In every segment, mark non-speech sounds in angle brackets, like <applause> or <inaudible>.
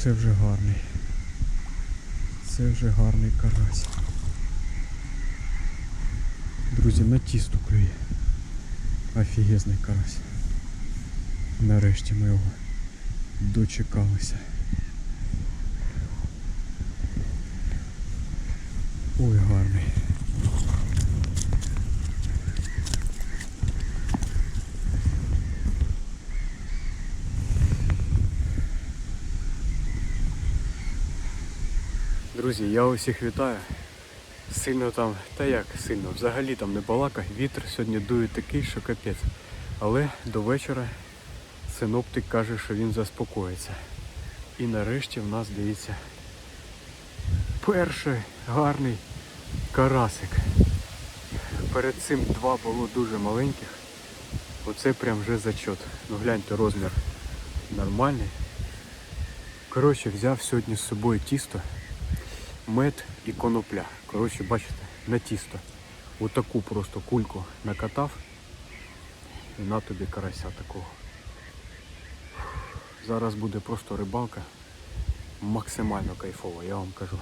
Оце вже гарний. Це вже гарний карась. Друзі, на тісто клює. Офігезний карась. Нарешті ми його дочекалися. Ой, гарний. Друзі, я усіх вітаю. Сильно там, та як сильно, взагалі там не балака, вітер сьогодні дує такий, що капець. Але до вечора синоптик каже, що він заспокоїться. І нарешті в нас дивіться перший гарний карасик. Перед цим два було дуже маленьких. Оце прям вже зачот. Ну гляньте, розмір нормальний. Коротше, взяв сьогодні з собою тісто мед і конопля. Коротше, бачите, на тісто. Отаку просто кульку накатав. І на тобі карася такого. Зараз буде просто рибалка. Максимально кайфова, я вам кажу.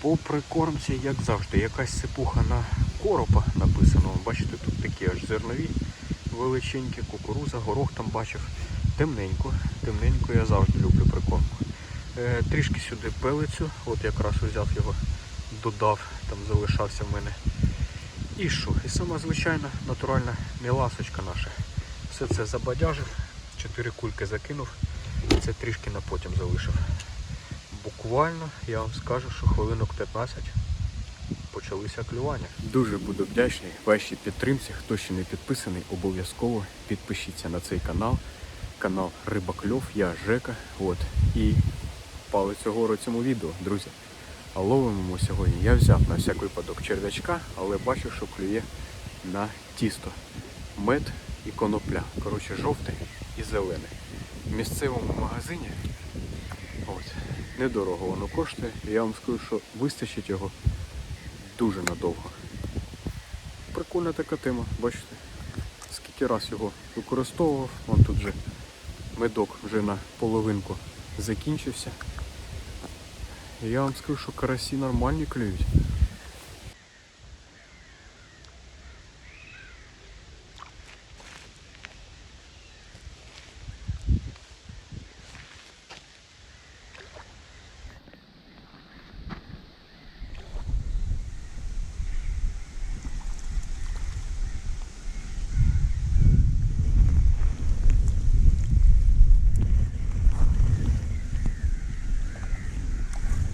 По прикормці, як завжди, якась сипуха на коропа написано. Бачите, тут такі аж зернові величенькі, кукуруза, горох там бачив. Темненько, темненько я завжди люблю прикормку. Е, трішки сюди пелицю, от якраз взяв його, додав, там залишався в мене. І що? І сама звичайна натуральна міласочка наша. Все це забадяжив, чотири кульки закинув, це трішки на потім залишив. Буквально я вам скажу, що хвилинок 15 почалися клювання. Дуже буду вдячний вашій підтримці. Хто ще не підписаний, обов'язково підпишіться на цей канал. Канал Рибакльов, я Жека. От. І палець угору цьому відео, друзі. Ловимо ми сьогодні. Я взяв на всяк випадок черв'ячка, але бачу, що клює на тісто. Мед і конопля. Коротше, жовтий і зелений. В місцевому магазині от, недорого воно коштує. І я вам скажу, що вистачить його дуже надовго. Прикольна така тема, бачите? Скільки раз його використовував, вон тут же медок вже на половинку закінчився. Я вам скажу, що карасі нормальні клюють.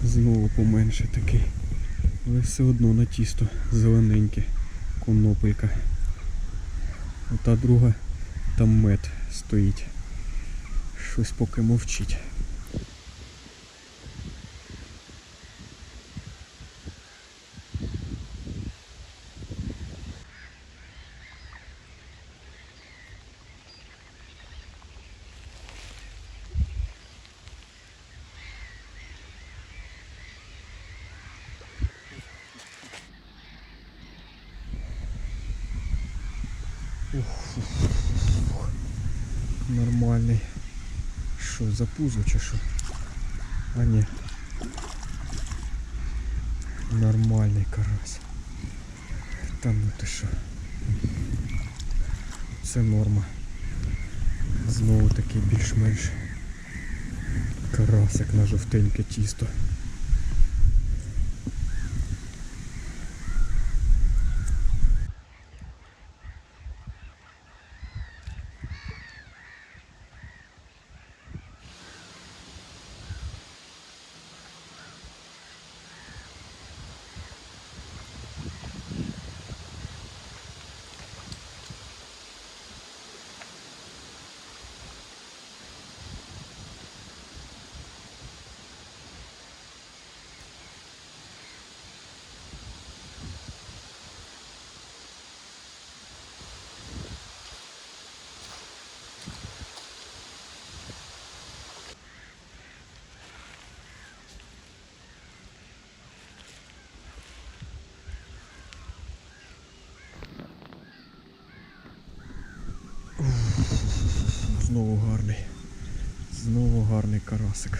Знову поменше такий. Але все одно на тісто зелененьке. Конопелька. Ота друга там мед стоїть. Щось поки мовчить. Нормальний. Що, за пузо чи що? А ні. Нормальний карась. Та ну ти що? Це норма. Знову такий більш-менш карасик на жовтеньке тісто. Знову гарний. Знову гарний карасик.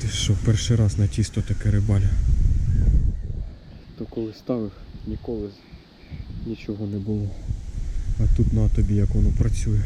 Ти що, перший раз на тісто таке рибаля? То коли ставив, ніколи нічого не було. А тут на тобі як воно працює.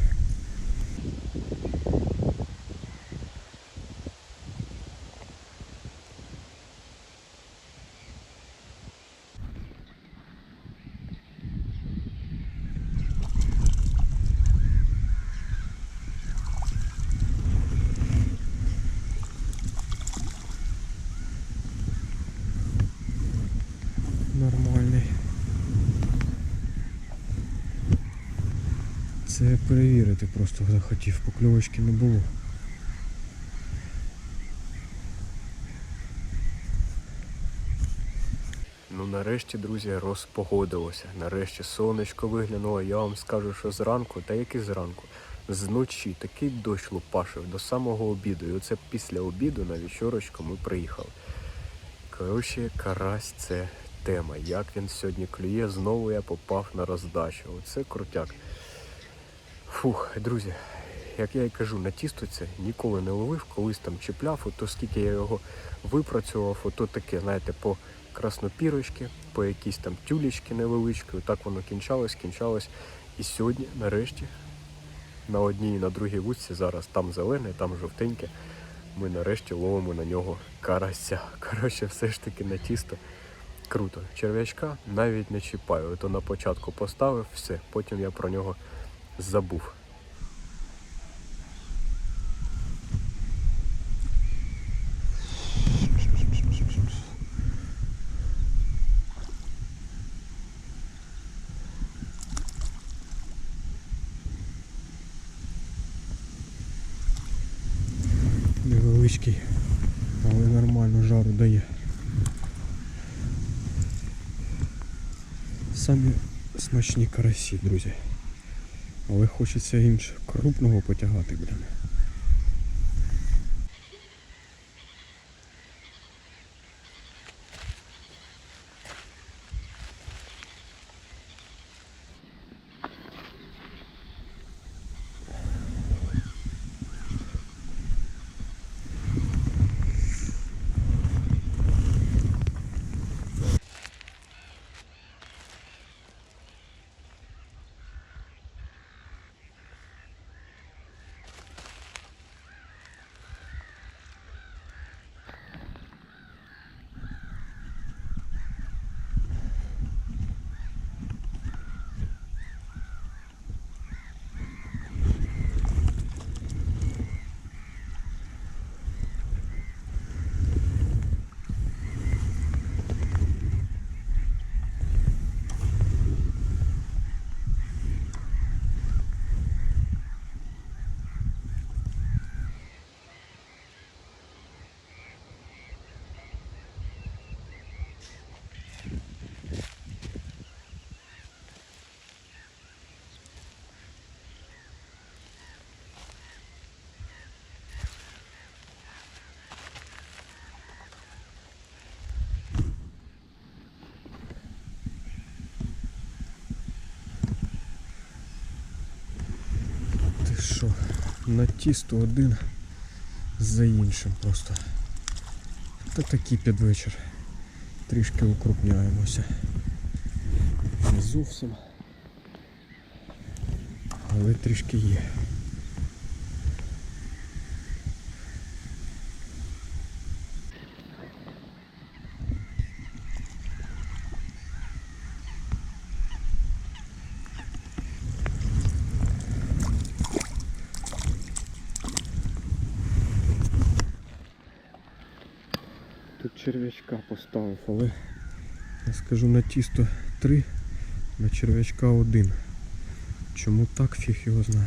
Нормальний. Це перевірити просто захотів, покльовочки не було. Ну нарешті, друзі, розпогодилося. Нарешті сонечко виглянуло. Я вам скажу, що зранку, та як і зранку, зночі такий дощ лупашив до самого обіду. І оце після обіду на вечорочку ми приїхали. Коротше, карась це тема. Як він сьогодні клює, знову я попав на роздачу. Оце крутяк. Фух, друзі, як я і кажу, на тісто це ніколи не ловив, колись там чіпляв, ото скільки я його випрацював, ото таке, знаєте, по краснопірочки, по якісь там тюлечки невеличкі, отак воно кінчалось, кінчалось. І сьогодні, нарешті, на одній і на другій вудці, зараз там зелене, там жовтеньке, ми нарешті ловимо на нього карася. <laughs> Коротше, все ж таки на тісто. Круто. Черв'ячка навіть не чіпаю. Ото на початку поставив все, потім я про нього забув. Невеличкий, але нормально жару дає. Самі смачні карасі, друзі. Але хочеться інше крупного потягати, блін. Ти що, на тісто один за іншим просто. Та такий підвечір. Трішки укрупняємося. Не зовсім. Але трішки є. Тут черв'ячка поставив, але я скажу на тісто 3, на черв'ячка 1. Чому так, фіг його знає.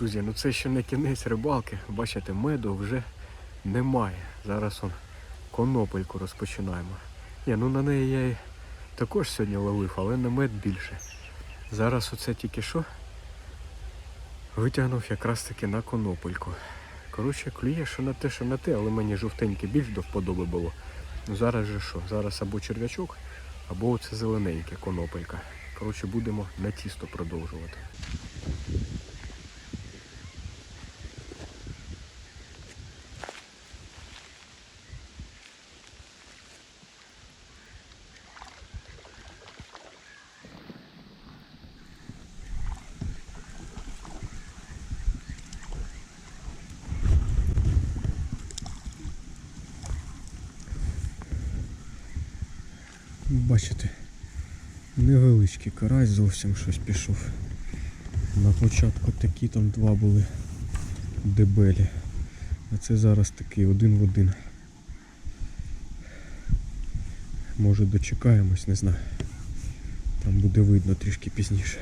Друзі, ну це ще не кінець рибалки. Бачите, меду вже немає. Зараз он конопельку розпочинаємо. Ні, ну на неї я і також сьогодні ловив, але на мед більше. Зараз оце тільки що витягнув якраз таки на конопельку. Коротше, клює, що на те, що на те, але мені жовтеньке більш до вподоби було. Ну зараз же що? Зараз або черв'ячок, або оце зелененьке конопелька. Коротше, будемо на тісто продовжувати. Бачите, невеличкий карась зовсім щось пішов. На початку такі там два були дебелі. А це зараз такий один в один. Може дочекаємось, не знаю. Там буде видно трішки пізніше.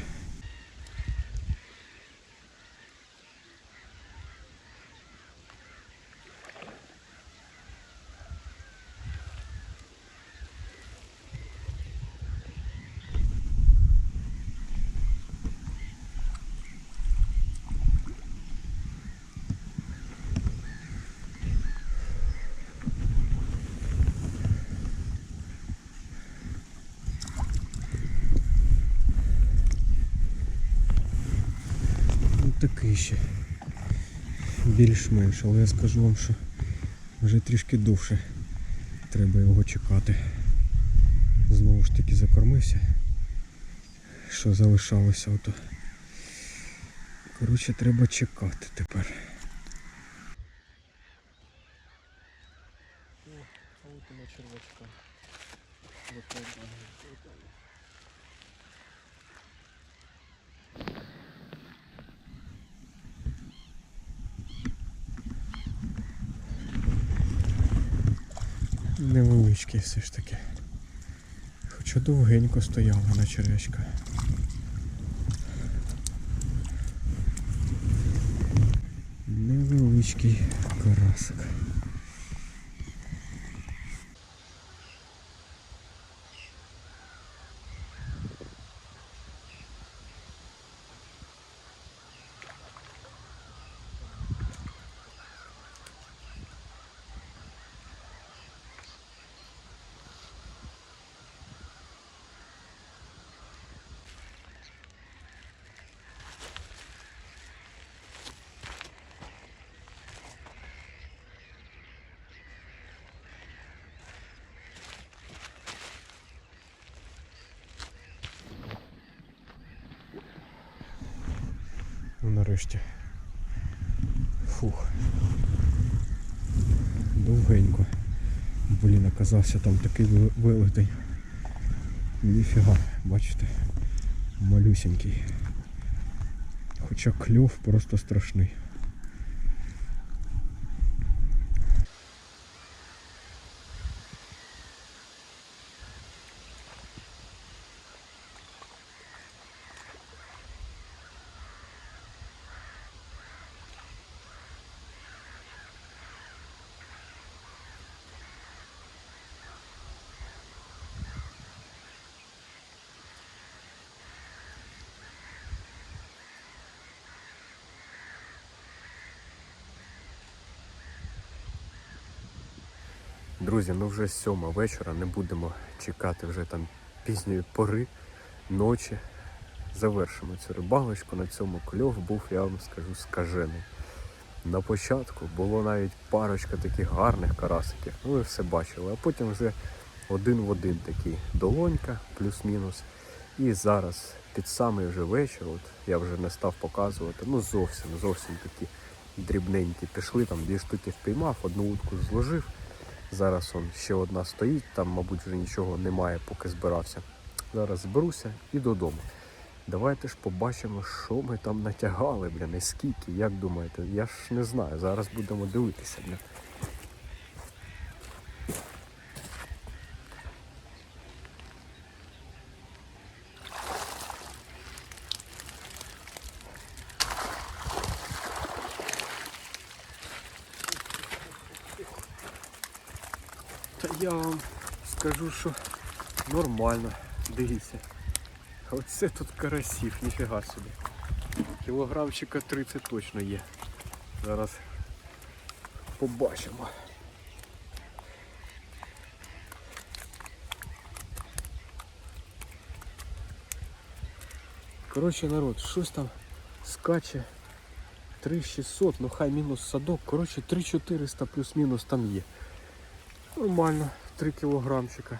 Ну, такий ще. Більш-менш, але я скажу вам, що вже трішки довше треба його чекати. Знову ж таки закормився. Що залишалося ото. Коротше, треба чекати тепер. А от і на червачка. Невеличкий все ж таки. Хоча довгенько стояла на червячка. Невеличкий карасик. Нарешті. Фух. Довгенько. Блін, оказався там такий вилетень. Ніфіга, бачите, малюсенький. Хоча кльов просто страшний. Друзі, ну вже сьома вечора, не будемо чекати вже там пізньої пори, ночі. Завершимо цю рибалочку. На цьому кльов був, я вам скажу, скажений. На початку було навіть парочка таких гарних карасиків, ну ви все бачили, а потім вже один в один такий долонька, плюс-мінус. І зараз під самий вже вечір, от я вже не став показувати, ну зовсім, зовсім такі дрібненькі пішли, там дві штуки впіймав, одну утку зложив. Зараз он ще одна стоїть, там, мабуть, вже нічого немає, поки збирався. Зараз зберуся і додому. Давайте ж побачимо, що ми там натягали, блін, і скільки, як думаєте? Я ж не знаю. Зараз будемо дивитися, блін. я вам скажу, що нормально. Дивіться. Оце тут карасів, ніфіга собі. Кілограмчика 30 точно є. Зараз побачимо. Коротше, народ, щось там скаче 3600, ну хай мінус садок. Коротше, 3400 плюс-мінус там є. Нормально, 3 кілограмчика.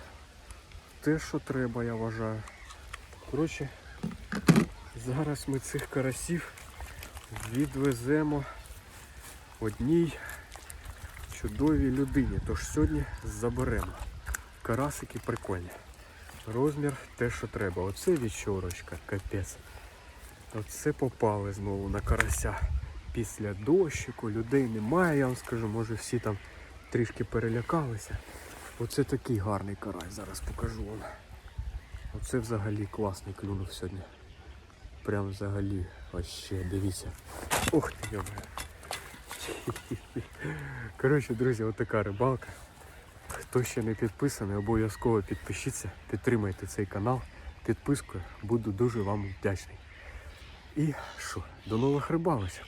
Те, що треба, я вважаю. Коротше, зараз ми цих карасів відвеземо одній чудовій людині. Тож сьогодні заберемо. Карасики прикольні. Розмір те, що треба. Оце вічорочка, капець. Оце попали знову на карася. Після дощику людей немає, я вам скажу, може всі там трішки перелякалися. Оце такий гарний карась, зараз покажу вам. Оце взагалі класний клюнув сьогодні. Прям взагалі вообще, дивіться. Ух ти, йома. <laughs> Коротше, друзі, отака рибалка. Хто ще не підписаний, обов'язково підпишіться, підтримайте цей канал підпискою. Буду дуже вам вдячний. І що, до нових рибалочок.